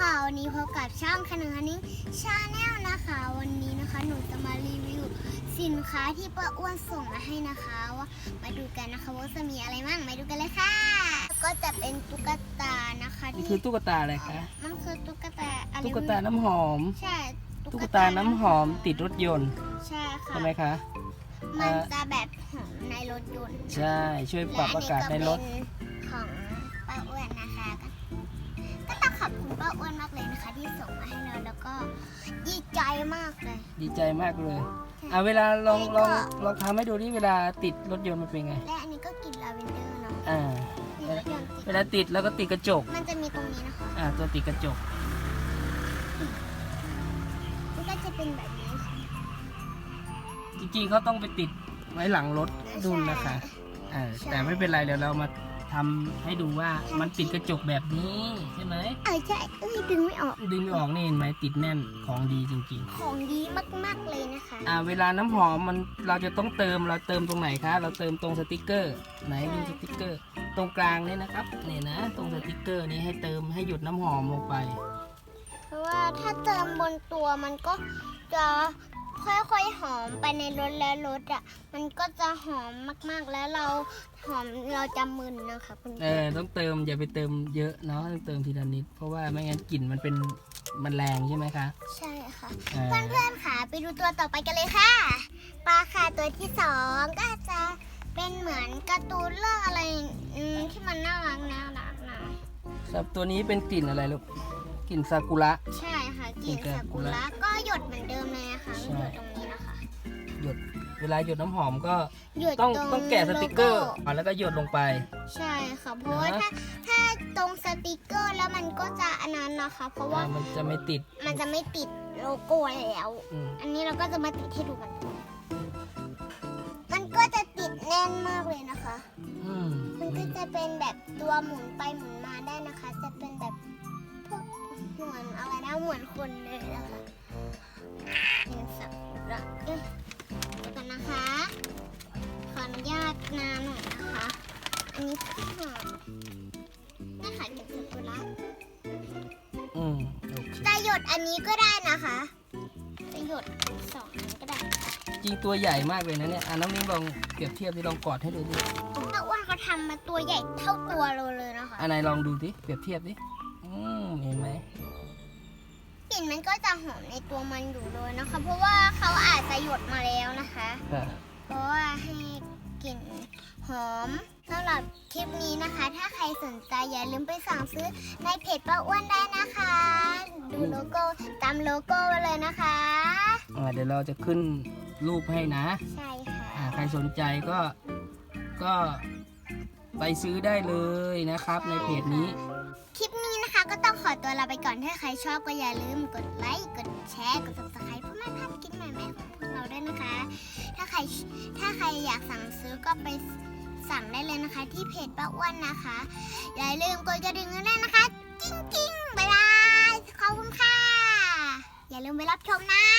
ค่ะวันนี้พบกับช่องขนมฮันนี่ชาแนลนะคะ วันนี้นะคะหนูจะมารีวิวสินค้าที่ป้าอ้วนส่งมาให้นะคะว่ามาดูกันนะคะว่าจะมีอะไรบ้างมาดูกันเลยค่ะ ก็จะเป็นตุ๊กตานะคะนี่ที่คือตุ๊กตาอะไรคะมันคือตุ๊กตาอะไรตุ๊กตาน้ำหอมใช่ตุ๊กตาน้ำหอมติดรถยนต์ใช่ค่ะใช่ไหมคะมันจะแบบหอมในรถยนต์ใช่ช่วยปรับอากาศในรถและอันนี้ก็เป็นของป้าอ้วนนะคะ ป้าอ้วนมากเลยนะคะ ที่ส่งมาให้เราแล้วก็ดีใจมากเลย ดีใจมากเลยอะเวลาลองลองลองทำให้ดูที่เวลาติดรถยนต์มันเป็นไง และอันนี้ก็กลิ่นลาเวนเดอร์เนาะอ่านี่รถยนต์ติดเวลาติดแล้วก็ติดกระจก มันจะมีตรงนี้นะคะ อ่าตัวติดกระจกมันก็จะเป็นแบบนี้ค่ะจริงๆเขาต้องไปติดไว้หลังรถดุนนะคะอ่าแต่ไม่เป็นไรเดี๋ยวเรามา ทำให้ดูว่ามันติดกระจกแบบนี้ใช่ไหมเออใช่เอ้ยดึงไม่ออก ดึงไม่ออกนี่เห็นไหมติดแน่นของดีจริงๆของดีมากๆเลยนะคะอ่าเวลาน้ำหอมมันเราจะต้องเติมเราเติมตรงไหนคะเราเติมตรงสติกเกอร์ ไหนดูสติกเกอร์ ตรงกลางนี่นะครับนี่นะ ตรงสติกเกอร์นี้ให้เติมให้หยุดน้ำหอมลงไป เพราะว่าถ้าเติมบนตัวมันก็จะ ค่อยๆหอมไปในรถแล้วรถอะ มันก็จะหอมมากๆแล้วเราหอมเราจะมึนนะคะคุณเออต้องเติมอย่าไปเติมเยอะเนาะต้องเติมทีละนิด เพราะว่าไม่งั้นกลิ่นมันเป็นมันแรงใช่ไหมคะใช่ค่ะอ่าเพื่อนๆค่ะไปดูตัวต่อไปกันเลยค่ะปลาค่ะตัวที่สองก็จะเป็นเหมือนการ์ตูนเรื่องอะไรอืมที่มันน่ารักน่ารักนะสำหรับตัวนี้เป็นกลิ่นอะไรลูกกลิ่นซากุระ ใช่ค่ะกลิ่นกลิ่นซากุระก็หย ดเหมือนเดิมเลยนะคะใช่ หยดตรงนี้นะคะ หยดเวลาหยดน้ำหอมก็หยดต้องรต้องแกะสติกเกอร์โโอะแล้วก็หยดลงไป ใช่ค่ะเพราะว่านะถ้าถ้าตรงสติกเกอร์แล้วมันก็จะอันนั้นนะคะ เพราะว่าอ่ามันจะไม่ติดมันจะไม่ติดโลโก้แล้ว อืมอันนี้เราก็จะมาติดให้ดูกัน มันก็จะติดแน่นมากเลยนะคะ อืมมันก็จะเป็นแบบตัวหมุนไปหมุนมาได้นะคะ จะเป็นแบบพวกเหมือนอะไรนะเหมือนคนเลยนะคะเป็น สับระเอ้ยเดี๋ยวกันนะคะ ขออนุญาตนานหน่อยนะคะ อันนี้ค่ะนี่ค่ะเป็นสักุระอืมโอเคจะหยดอันนี้ก็ได้นะคะจะหยดสองอันก็ได้จริงตัวใหญ่มากเลยนะเนี่ยอะน้องนิ้งลองเปรียบเทียบที่ลองกอดให้ดูดิถ้าอ้วนเขาทำมาตัวใหญ่เท่าตัวเราเลยนะคะอันไหนลองดูดิเปรียบเทียบดิอืมเห็นไหม กลิ่นมันก็จะหอมในตัวมันอยู่เลยนะคะ เพราะว่าเขาอาจจะหยดมาแล้วนะคะ ค่ะเพราะว่าให้กลิ่นหอมสำหรับคลิปนี้นะคะ ถ้าใครสนใจอย่าลืมไปสั่งซื้อในเพจป้าอ้วนได้นะคะ ดูโลโก้ตามโลโก้ไว้เลยนะคะ อ่าเดี๋ยวเราจะขึ้นรูปให้นะใช่ค่ะอ่าใครสนใจก็ก็ไปซื้อได้เลยนะครับ ในเพจนี้ คลิปนี้ นะคะก็ต้องขอตัวลาไปก่อนถ้าใครชอบก็อย่าลืมกดไลค์กดแชร์กด subscribe เพื่อไม่พลาดคลิปใหม่ๆของพวกเราด้วยนะคะ ถ้าใครถ้าใครอยากสั่งซื้อก็ไปสั่งได้เลยนะคะ ที่เพจป้าอ้วนนะคะ อย่าลืมกดกระดิ่งด้วยนะคะ จริงๆบ๊ายบายขอบคุณค่ะ อย่าลืมไปรับชมนะ